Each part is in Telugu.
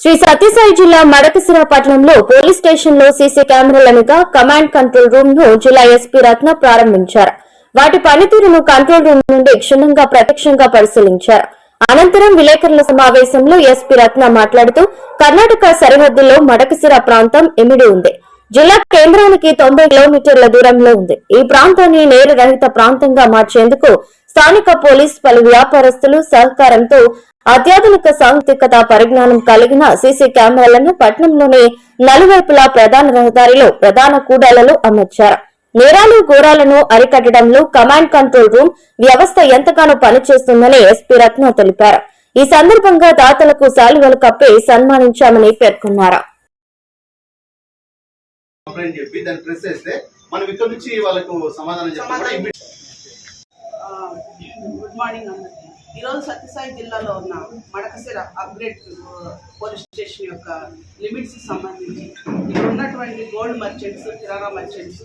శ్రీ సత్యసాయి జిల్లా మడకసిర పట్టణంలో పోలీస్ స్టేషన్లో సీసీ కెమెరాలనుగా కమాండ్ కంట్రోల్ రూమ్ను జిల్లా ఎస్పీ రత్న ప్రారంభించారు. వాటి పనితీరును కంట్రోల్ రూమ్ నుండి క్షుణ్ణంగా ప్రత్యక్షంగా పరిశీలించారు. అనంతరం విలేకరుల సమావేశంలో ఎస్పీ రత్న మాట్లాడుతూ కర్ణాటక సరిహద్దులో మడకసిర ప్రాంతం ఇమిడి ఉంది. జిల్లా కేంద్రానికి తొంభై కిలోమీటర్ల దూరంలో ఉంది. ఈ ప్రాంతాన్ని నేర రహిత ప్రాంతంగా మార్చేందుకు స్థానిక పోలీస్ పలు వ్యాపారస్తులు సహకారంతో అత్యాధునిక సాంకేతికత పరిజ్ఞానం కలిగిన సీసీ కెమెరాలను పట్టణంలోని నలువైపులా ప్రధాన రహదారిలో ప్రధాన కూడాలలో అమర్చారు. నేరాలు ఘోరాలను అరికట్టడంలో కమాండ్ కంట్రోల్ రూమ్ వ్యవస్థ ఎంతగానో పనిచేస్తుందని ఎస్పీ రత్న తెలిపారు. ఈ సందర్భంగా దాతలకు శాలువలు కప్పి సన్మానించామని పేర్కొన్నారు. చెప్పి దాన్ని ప్రెస్ చేస్తే మనం ఇక్కడ నుంచి వాళ్ళకు సమాధానం చెప్పి కూడా immediate- ఆ, గుడ్ మార్నింగ్ అందరికి ఈరోజు సత్యసాయి జిల్లాలో ఉన్న మడకసిర అప్గ్రేడ్ పోలీస్ స్టేషన్ యొక్క లిమిట్స్ సంబంధించి ఇక్కడ ఉన్నటువంటి gold merchants kirana merchants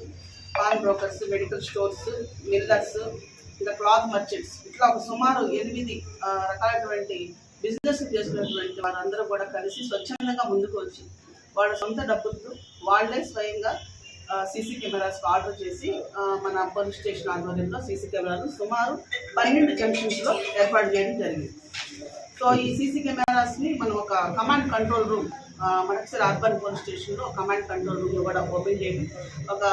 pawn brokers medical stores millers ఇంకా క్లాత్ మర్చెంట్స్ ఇట్లా ఒక సుమారు ఎనిమిది రకాలైనటువంటి బిజినెస్ చేసినటువంటి వారందరూ కూడా కలిసి స్వచ్ఛందంగా ముందుకు వచ్చి వాళ్ళ సొంత డబ్బులతో వాళ్ళే స్వయంగా సీసీ కెమెరాస్ ఆర్డర్ చేసి ఆ, మన పోలీస్ స్టేషన్ ఆధ్వర్యంలో సీసీ కెమెరాలు సుమారు పన్నెండు జంక్షన్స్లో ఏర్పాటు చేయడం జరిగింది. సో ఈ సీసీ కెమెరాస్ని మనం ఒక కమాండ్ కంట్రోల్ రూమ్ మనకిసారి అర్బన్ పోలీస్ స్టేషన్లో కమాండ్ కంట్రోల్ రూమ్ కూడా ఓపెన్ చేయడం ఒక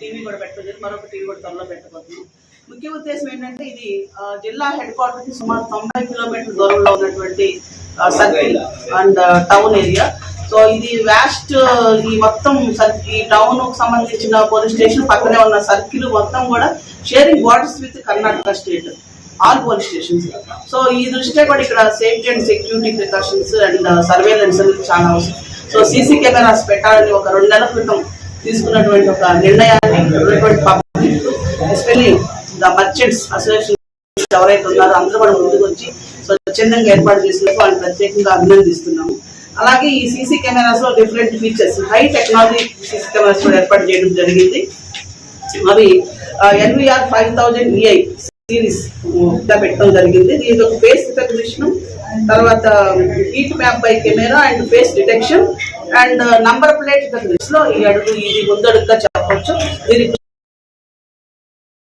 టీవీ కూడా పెట్టడం మరొక టీవీ కూడా త్వరలో పెట్టబోతున్నాం. ముఖ్య ఉద్దేశం ఏంటంటే ఇది జిల్లా హెడ్ క్వార్టర్కి సుమారు తొంభై కిలోమీటర్ల దూరంలో ఉన్నటువంటి circle and town area so ఇది వ్యాస్ట్ ఈ మొత్తం ఈ టౌన్కు సంబంధించిన పోలీస్ స్టేషన్ పక్కనే ఉన్న సర్కిల్ మొత్తం కూడా sharing borders with Karnataka state all police stations so ఈ దృష్ట్యా కూడా ఇక్కడ safety and security precautions and surveillance అనేది చాలా అవసరం. సో సీసీ కెమెరాస్ పెట్టాలని ఒక రెండు నెలల క్రితం తీసుకున్నటువంటి ఒక నిర్ణయాన్ని ఉన్నటువంటి public especially the merchants association ఎవరైతే ఉన్నారో అందరూ కూడా ముందుకు వచ్చి స్వచ్ఛందంగా ఏర్పాటు చేసినందుకు వాళ్ళని ప్రత్యేకంగా అభినందిస్తున్నాము. అలాగే ఈ CC కెమెరాస్లో different features high technology CC cameras కూడా ఏర్పాటు చేయడం జరిగింది. అవి NVR five thousand EI series పెట్టడం జరిగింది. దీనికి ఒక ఫేస్ రికగ్నిషన్ తర్వాత heat map by camera and face detection and number plate రికగ్నిషన్లో ఈ అడుగు ఇది ముందడుగుగా చెప్పవచ్చు దీనికి